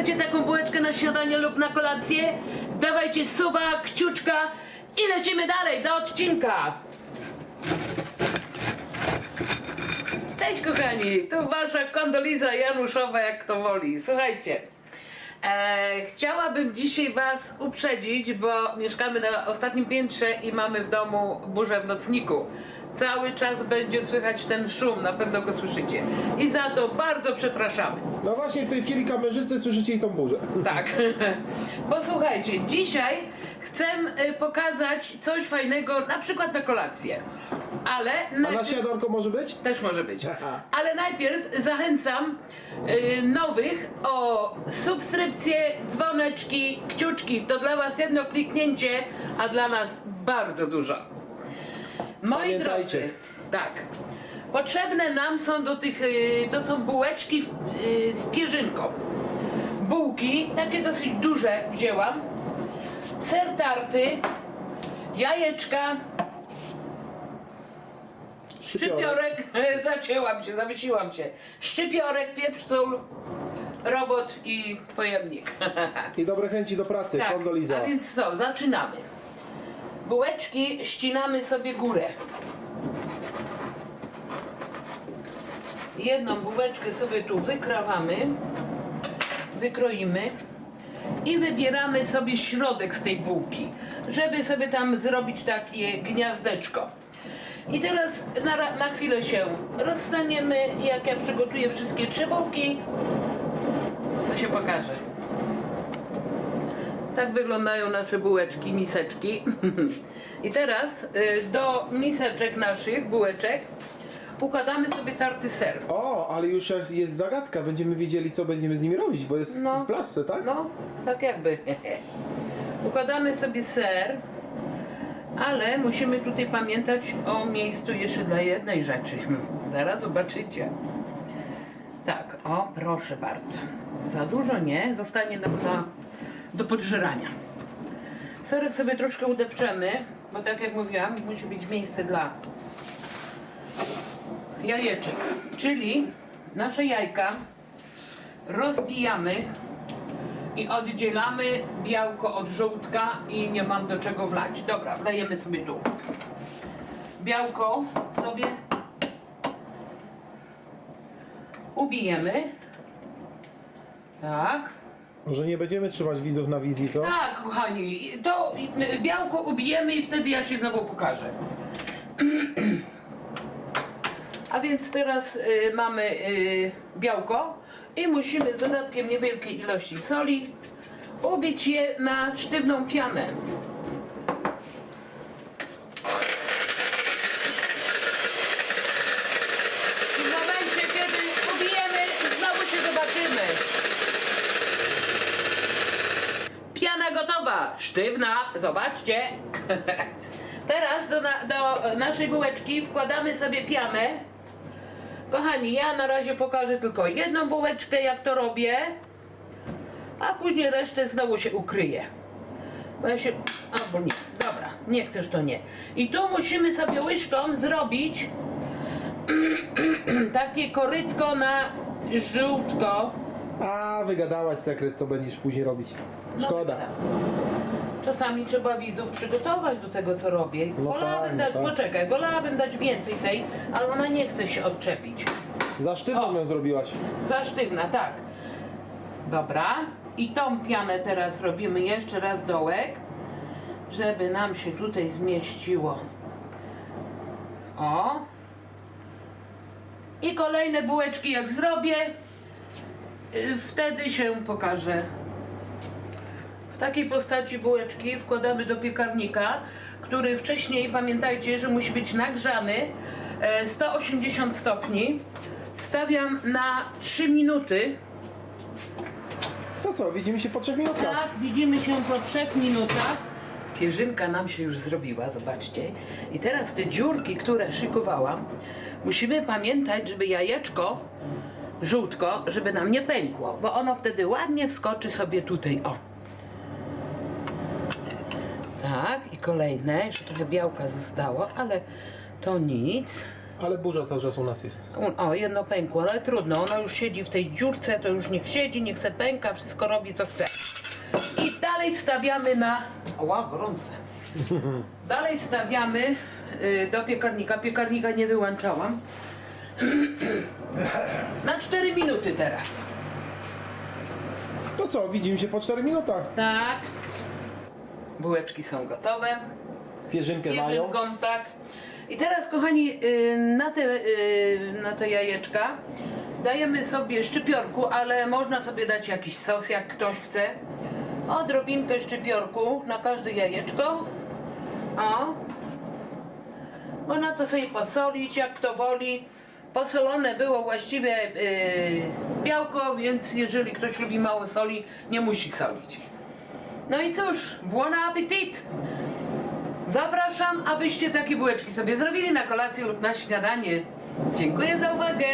Chcecie taką bułeczkę na śniadanie lub na kolację? Dawajcie suba, kciuczka i lecimy dalej do odcinka. Cześć kochani, to wasza kondoliza Januszowa, jak to woli. Słuchajcie, e, chciałabym dzisiaj was uprzedzić, bo mieszkamy na ostatnim piętrze i mamy w domu burzę w nocniku. Cały czas będzie słychać ten szum, na pewno go słyszycie. I za to bardzo przepraszamy. No właśnie w tej chwili kamerzysty słyszycie i tą burzę. Tak. Bo słuchajcie, dzisiaj chcę y, pokazać coś fajnego, na przykład na kolację. Ale A na najpierw... śniadanko może być? Też może być. Aha. Ale najpierw zachęcam y, nowych o subskrypcje, dzwoneczki, kciuczki. To dla Was jedno kliknięcie, a dla nas bardzo dużo. Moi Pamiętajcie. drodzy, tak. Potrzebne nam są do tych, y, to są bułeczki w- y, z pierzynką. Bułki, takie dosyć duże wzięłam. Ser tarty, jajeczka, Szczypiorek, zacięłam się, zawiesiłam się. Szczypiorek, pieprz, sól, robot i pojemnik. I dobre chęci do pracy, tak, kondoliza. a więc co, zaczynamy. Bułeczki ścinamy sobie górę. Jedną bułeczkę sobie tu wykrawamy, wykroimy i wybieramy sobie środek z tej bułki, żeby sobie tam zrobić takie gniazdeczko. I teraz na, na chwilę się rozstaniemy. Jak ja przygotuję wszystkie trzy bułki, to się pokaże. Tak wyglądają nasze bułeczki, miseczki. I teraz y, do miseczek naszych, bułeczek, układamy sobie tarty ser. O, ale już jak jest zagadka, będziemy wiedzieli co będziemy z nimi robić, bo jest No. w plaszce, tak? No, tak jakby. Układamy sobie ser, ale musimy tutaj pamiętać o miejscu jeszcze dla jednej rzeczy. Zaraz zobaczycie. Tak, o proszę bardzo. Za dużo nie, zostanie nam na, do podżerania. Serek sobie troszkę udepczemy, bo tak jak mówiłam, musi być miejsce dla jajeczek. Czyli nasze jajka rozbijamy i oddzielamy białko od żółtka i nie mam do czego wlać. Dobra, wlejemy sobie tu. Białko sobie ubijemy. Tak. Może nie będziemy trzymać widzów na wizji, co? Tak, kochani, to białko ubijemy i wtedy ja się znowu pokażę. A więc teraz y, mamy y, białko i musimy z dodatkiem niewielkiej ilości soli ubić je na sztywną pianę. I w momencie, kiedy ubijemy, znowu się zobaczymy. Piana gotowa, sztywna, zobaczcie. Teraz do, na, do naszej bułeczki wkładamy sobie pianę. Kochani, ja na razie pokażę tylko jedną bułeczkę, jak to robię, a później resztę znowu się ukryje. Bo ja się... Albo nie, dobra, nie chcesz to nie. I tu musimy sobie łyżką zrobić takie korytko na żółtko. A, wygadałaś sekret, co będziesz później robić. No, Szkoda. tak. Czasami trzeba widzów przygotować do tego, co robię. No wolałabym tak, dać, no tak. poczekaj, wolałabym dać więcej tej, ale ona nie chce się odczepić. Za sztywną O. ją zrobiłaś. Za sztywna, tak. Dobra. I tą pianę teraz robimy jeszcze raz dołek, żeby nam się tutaj zmieściło. O. I kolejne bułeczki jak zrobię, y, wtedy się pokaże. W takiej postaci bułeczki wkładamy do piekarnika, który wcześniej, pamiętajcie, że musi być nagrzany e, 180 stopni. Stawiam na 3 minuty. To co, widzimy się po trzech minutach. Tak, widzimy się po 3 minutach. Pierzynka nam się już zrobiła, zobaczcie. I teraz te dziurki, które szykowałam, musimy pamiętać, żeby jajeczko, żółtko, żeby nam nie pękło, bo ono wtedy ładnie wskoczy sobie tutaj, o. Tak, i kolejne, jeszcze trochę białka zostało, ale to nic. Ale burza cały czas u nas jest. U- O, jedno pękło, ale trudno. Ono już siedzi w tej dziurce, to już niech siedzi, niech se pęka, wszystko robi co chce. I dalej wstawiamy na... Ła, gorące. Dalej wstawiamy y, do piekarnika. Piekarnika nie wyłączałam. Na 4 minuty teraz. To co, widzimy się po 4 minutach. Tak. Bułeczki są gotowe. Wierzynkę mają. Pierzynką, tak. I teraz, kochani, y, na te, y, na te jajeczka dajemy sobie szczypiorku, ale można sobie dać jakiś sos, jak ktoś chce. Odrobinkę szczypiorku na każde jajeczko. O. Można to sobie posolić, jak kto woli. Posolone było właściwie y, białko, więc jeżeli ktoś lubi mało soli, nie musi solić. No i cóż, buon appetit! Zapraszam, abyście takie bułeczki sobie zrobili na kolację lub na śniadanie. Dziękuję za uwagę.